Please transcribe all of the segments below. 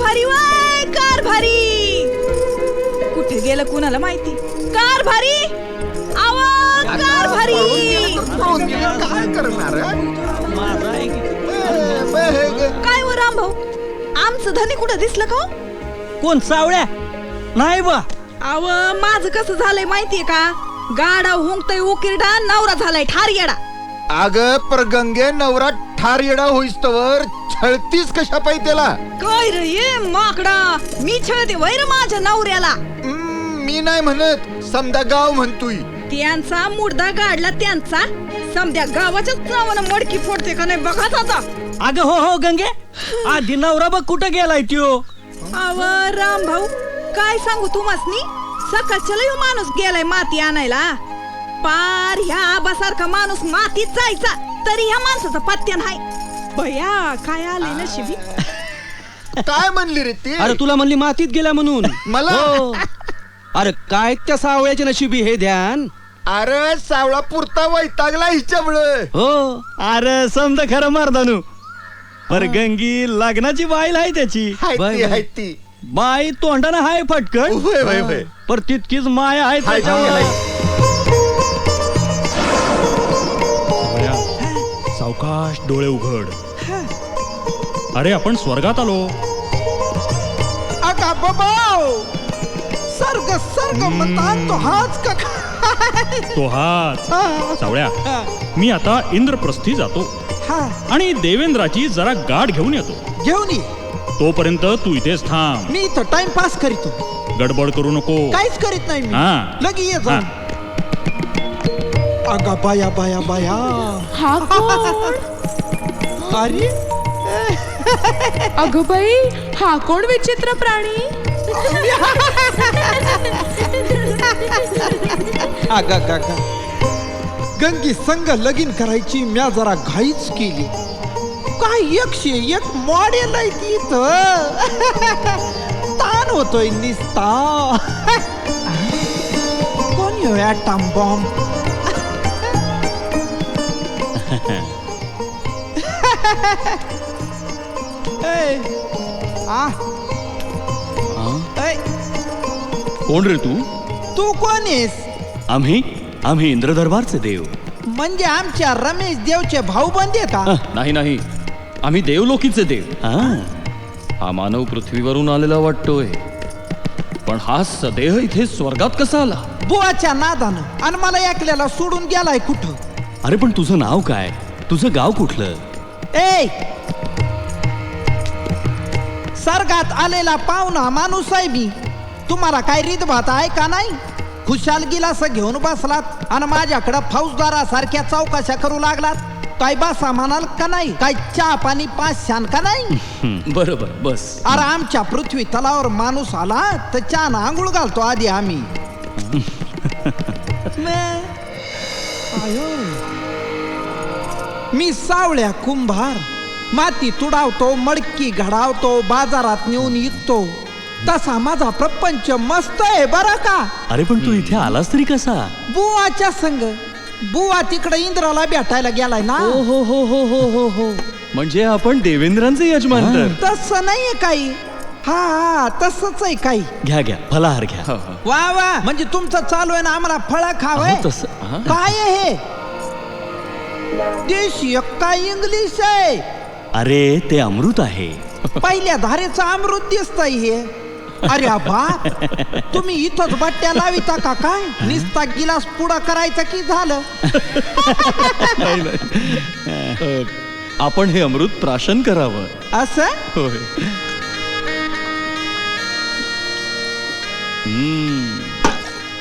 भारी Y car भारी कुठे गेलं कुणाला माहिती? कार भारी आव कार भारी काय करणार काय व रामभाऊ आमचं धनी कुठं दिसलं का हो? कोण सावळ्या? नाही बा. अव माझं कसं झालंय माहितीये का? गाडा हुंकतय उकिरडा नवरा झालाय ठार येडा. अग पर गंगे नवरा ठार येडा होईस्तवर. छळतीस कशा पाहिजे त्याला काय रे ये माकडा? मी छळते वैर माझ्या नवऱ्याला. हम्म, मी नाही म्हणत. समजा गाव म्हणतोय. त्यांचा मुर्दा गाडला त्यांचा. समध्या गावाच्याच नावानं मडकी फोडते का नाही बघाच आता अगं हो हो गंगे. आधी नवरा बघ कुठं गेलाय त्यो. अव राम भाऊ काय सांगू तुम्हासनी? सकाळच्या लय माणूस गेलाय माती आणायला. पार ह्या आबासारखा माणूस मातीत जायचा. तरी ह्या माणसाचा पत्त्या नाही. बया काय आले नशिबी काय म्हणली रे ती? अरे तुला म्हणली मातीत गेला म्हणून. मला? हो. अरे काय त्या सावळ्याचे नशिबी हे ध्यान? अरे सावळा पुरता वैतागला हिच्यामुळं. हो. अरे समजा खरं मारदानू. पर गंगी लग्नाची बाईल आहे त्याची. हाय बाय, ती बाय. हाय ती. बाई तोंडानं हाय फटकन. होय होय होय. पर तितकीच माया आहे हाय ती त्याच्यावर हाय. सावकाश डोळे उघड. अरे आपण स्वर्गात आलो. अगा बाबाओ सर्ग सर्ग म्हणतात तो हाच का तो हाच. सावळ्या मी आता इंद्रप्रस्थी जातो. हा. आणि देवेंद्राची जरा गाठ घेऊन येतो. घेऊन ये. तोपर्यंत तू इथेच थांब. मी इथं टाइमपास करीतो. गडबड करू नको. काहीच करीत नाही मी. हा. लगी ये हा. जाऊन अगा बाया बाया बाया. हा कोण? अरे अगं बाई हा कोण विचित्र प्राणी? अगा गागा गंगी संग लगीन करायची म्या जरा घाईच केली. काय एकशे एक मॉडेल आहे ती इथं. ताण होतोय निस्ता. कोण येऊ ॲटम बॉम्ब? ए, आ, ए, कोण रे तू तू कोण आहेस आम्ही आम्ही इंद्रदरबारचे देव म्हणजे आमच्या रमेश देवचे भाऊ बंदे का नाही नाही आम्ही देवलोकीचे देव हा हा मानव पृथ्वीवरून आलेला वाटतोय पण हा सदेह इथे स्वर्गात कसा आला बुवाच्या नादानं आणि मला ऐकल्याला सोडून गेलाय कुठं अरे पण तुझं नाव काय तुझं गाव कुठलं ए! सर्गात आलेला पाहुणा माणूस आहे मी. तुम्हाला काय रीतभात आहे का नाही? खुशाल गिलास घेऊन बसलात आणि माझ्याकडं फौजदारासारख्या चौकशा करू लागलात. काय बसा म्हणाल का नाही? काय चहा पाणी पाच शान का नाही? बरोबर बस. अरे आमच्या पृथ्वी तलावर माणूस आला तर चहा आंघोळ घालतो आधी आम्ही. मे- आयो. मी सावळ्या कुंभार माती तुडावतो मडकी घडावतो बाजारात नेऊन विकतो. तसा माझा प्रपंच मस्त आहे बरं का? अरे पण तू इथे आलास तरी कसा? बुवाच्या संग. बुवा तिकडे इंद्राला भेटायला गेलाय ना? हो हो हो हो हो हो हो. म्हणजे आपण देवेंद्रांचे यजमान तर? तसं नाहीये काही. हा हा तसंच आहे काही. घ्या घ्या फलाहार घ्या. वा वा. म्हणजे तुमचं चालू आहे ना आम्हाला फळ खावय तसं हा. काय आहे हे? देशी काय इंग्लिश आहे. अरे ते अमृत आहे. पहिल्या धारेचं अमृत दिसतंय हे. अरे बाप तुम्ही इथंच बट्ट्या लाविता का काय? निस्ता गिलास पुढं करायचं की झालं? अ, आपण हे अमृत प्राशन करावं. असं? होय.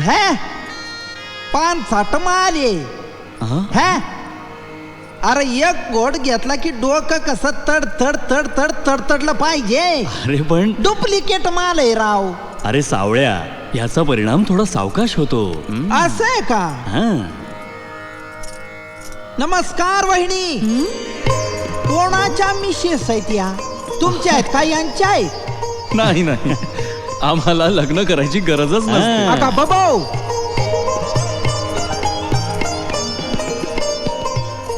हे? पान साठ माले हा? हे? अरे एक गोड घेतला की डोकं कसं तड तड तड तड तडतडलं पाहिजे. अरे पण डुप्लिकेट माल आहे राव. अरे सावळ्या याचा परिणाम थोडा सावकाश होतो. असं आहे का? हा. नमस्कार वहिनी. कोणाच्या मिशेस आहेत या? तुमच्या आहेत का यांच्या आहेत? नाही नाही. आम्हाला लग्न करायची गरजच नसते. हा. आता बाबाओ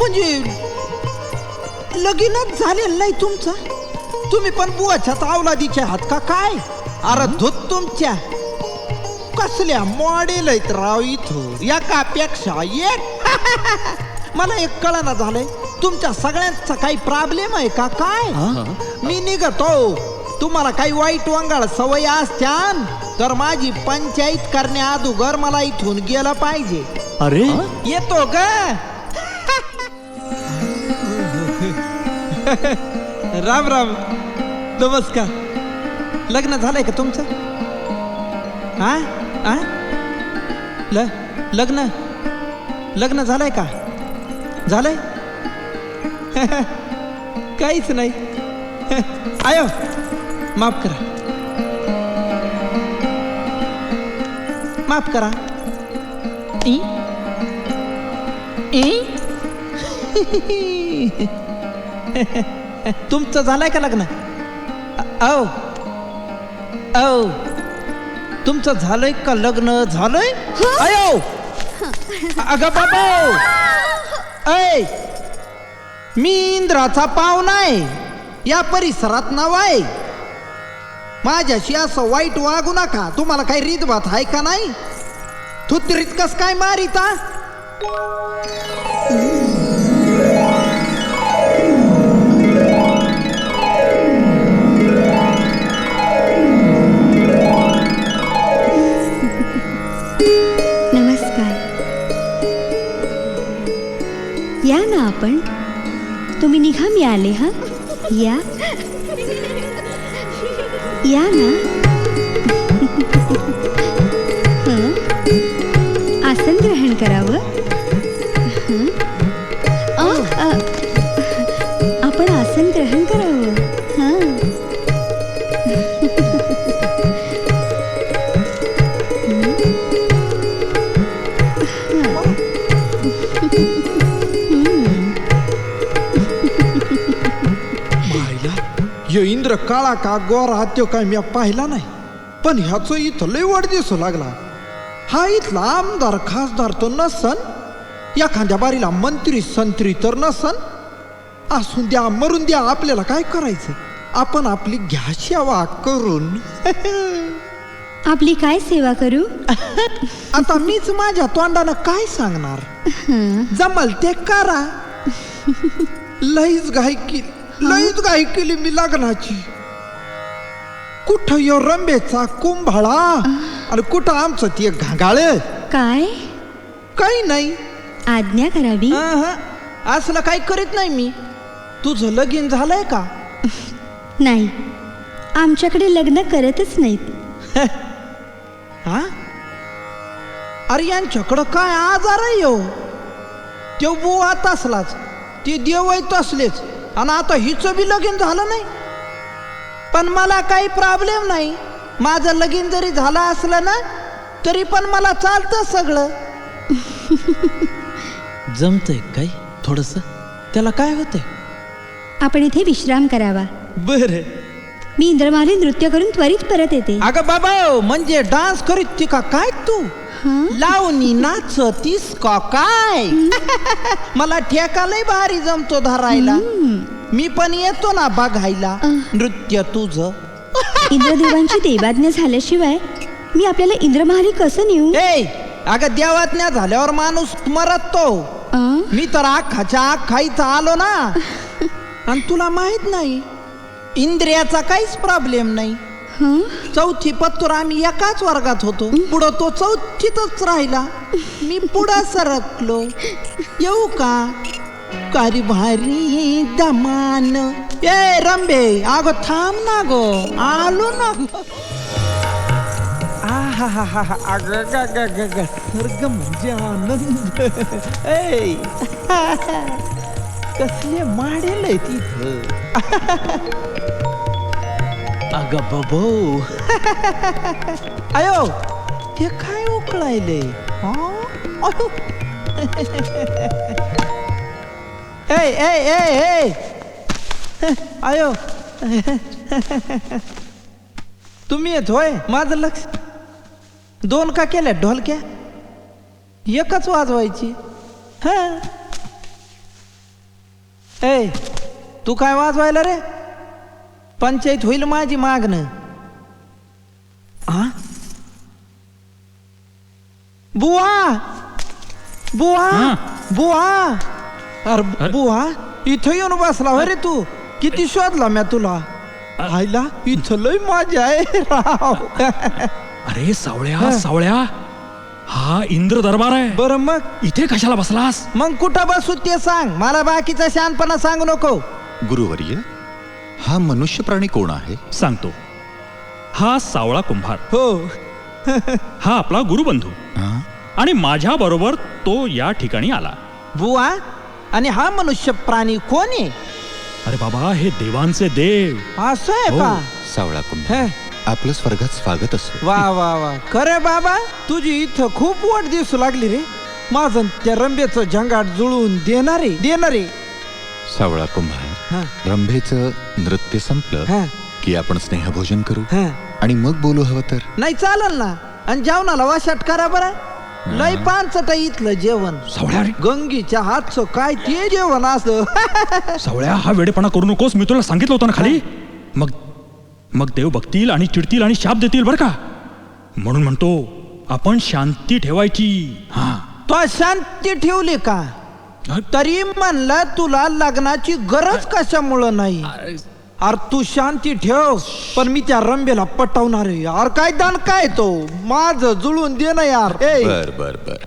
म्हणजे लगीनच झालेलं नाही तुमचं. तुम्ही पण बुवाच्या अवलादीचे आहात का काय? अरे धुत तुमच्या. कसल्या मॉडेल आहेत राव इथं? एकापेक्षा एक. मला एक कळना झालंय. तुमच्या सगळ्यांचा काही प्रॉब्लेम आहे का काय? मी निघतो. तुम्हाला काही वाईट वंगाळ सवय असत्यान तर माझी पंचायत करण्या अगोदर मला इथून गेलं पाहिजे. अरे? येतो ग. राम राम. नमस्कार. लग्न झालंय का तुमचं? हा हा ल लग्न लग्न झालंय का? झालंय? काहीच नाही. आयो माफ करा. माफ करा. ई? ई? तुमचं झालंय का लग्न? औ औ तुमचं झालंय का लग्न? झालंय? अयो अग बाबा. ऐ मी इंद्राचा पाव आहे या परिसरात नाव आहे. माझ्याशी असं वाईट वागू नका. तुम्हाला काही रीतभात आहे का नाही? थुत्रीत कस काय मारिता? आपण तुम्ही निघा मी आले हा? या. या ना. आसन ग्रहण करावं. यो इंद्र काळा का गोरा त्यो काय मी पाहिला नाही. पण ह्याच इथं लय वाढ दिसू लागला. हा इथला आमदार खासदार तर नसन. एखाद्या बारीला मंत्री संत्री तर नसन. असून द्या मरून द्या आपल्याला काय करायचं? आपण आपली घ्या सेवा करून. आपली काय सेवा करू? आता मीच माझ्या तोंडानं काय सांगणार? जमल ते करा. लईच घाई केली लईच घाई केली मी लग्नाची. कुठं यो रंबेचा कुंभाळा? आणि कुठं आमचं ते घागाळ? काय? काही नाही. आज्ञा करावी? अहं, असलं काही करीत नाही मी. तुझं लगीन झालंय का? नाही. आमच्याकडे लग्न करतच नाहीत. हा? अरे यांच्याकडं काय आजार आहे यो? त्यो बुवा तसलाच. ते देव आहे तसलेच. आणि आता हिचं बी लगीन झालं नाही. पण मला काही प्रॉब्लेम नाही. माझं लगीन जरी झालं असलं ना तरी पण मला चालतं सगळं. जमतंय काय थोडस. त्याला काय होतंय? आपण इथे विश्राम करावा. बर. मी इंद्रमाली नृत्य करून त्वरित परत येते. अगं बाबा म्हणजे डान्स करीत ती का? काय तू? लावणी नाचतीस का काय मला ठेका लय भारी जमतो धरायला. मी पण येतो ना बघायला. नृत्य तुझ. इंद्रदेवांची देवाज्ञा झाल्याशिवाय मी आपल्याला इंद्रमहाली कसं नेऊ? ए अगं देवाज्ञा झाल्यावर माणूस मरतो? मी तर आखाच्या आखा इथं आलो ना. आणि तुला माहीत नाही इंद्रियाचा काहीच प्रॉब्लेम नाही? चौथी पत्तूर आम्ही एकाच वर्गात होतो. पुढं तो चौथीतच राहिला. मी पुढं सरकलो. येऊ का? कारी भारी दमान. ए रंबे अगं थांब ना गो. आलो ना. गो आहाहाहा, अगं, ग, ग, ग, ग, स्वर्ग म्हणजे आनंद. ए कसले माडेल तिथं अगं बबो. अयो हे काय उकळायले? हा? ए ए ए ए. अयो तुम्ही येत होय? माझं लक्ष. दोन का केल्या ढोलक्या? एकच वाजवायची. हा? ए तू काय वाजवायला रे? पंचायत होईल माझी मागणं. हा बुवा! बुवा! हा. बुवा! अरे अरे. बुवा इथं येऊन बसला हो रे तू. किती शोधला म्या तुला? आईला इथं लय मजा आहे राव. अरे सावळ्या सावळ्या. हा इंद्र दरबार आहे. बरं मग? इथे कशाला बसलास? मग कुठं बसू ते सांग. मला बाकीचा शानपणा सांगू नको. गुरुवर्य हा मनुष्य प्राणी कोण आहे? सांगतो. हा सावळा कुंभार. हो. हा आपला गुरुबंधू. हा? आणि माझ्या बरोबर तो या ठिकाणी आला. बुवा आणि हा मनुष्य प्राणी कोण आहे? अरे बाबा हे देवांचे देव. असं आहे हो. का? सावळा कुंभ हे, आपलं स्वर्गात स्वागत असो. वा वा वा. खरे बाबा तुझी इथं खूप वाट दिसू लागली रे. माझं त्या रंबेचं झंगाट जुळवून देणारे देणारे. सावळा कुंभार. हा, रंभेचं नृत्य संपलं हा, की आपण स्नेहभोजन करू. हा. आणि मग बोलू हवं तर. नाही चालल ना. आणि जेवणाला वाशाट करा बरं. लय पानचट इथलं जेवण. सावळ्या रे. गंगीच्या हातचं काय ते जेवण असं. सावळ्या हा वेडेपणा करू नकोस. मी तुला सांगितलं होतं ना खाली? मग मग देव बघतील आणि चिडतील आणि शाप देतील बरं का? म्हणून म्हणतो आपण शांती ठेवायची. हा. तो शांती ठेवली का? तरी म्हणलं तुला लग्नाची गरज कशामुळं नाही? अरे. तू शांती ठेव पण मी त्या रंबेला पटवणार आहे. यार काय दान काय तो? माझ जुळून दे ना यार. ए. बर बर बर.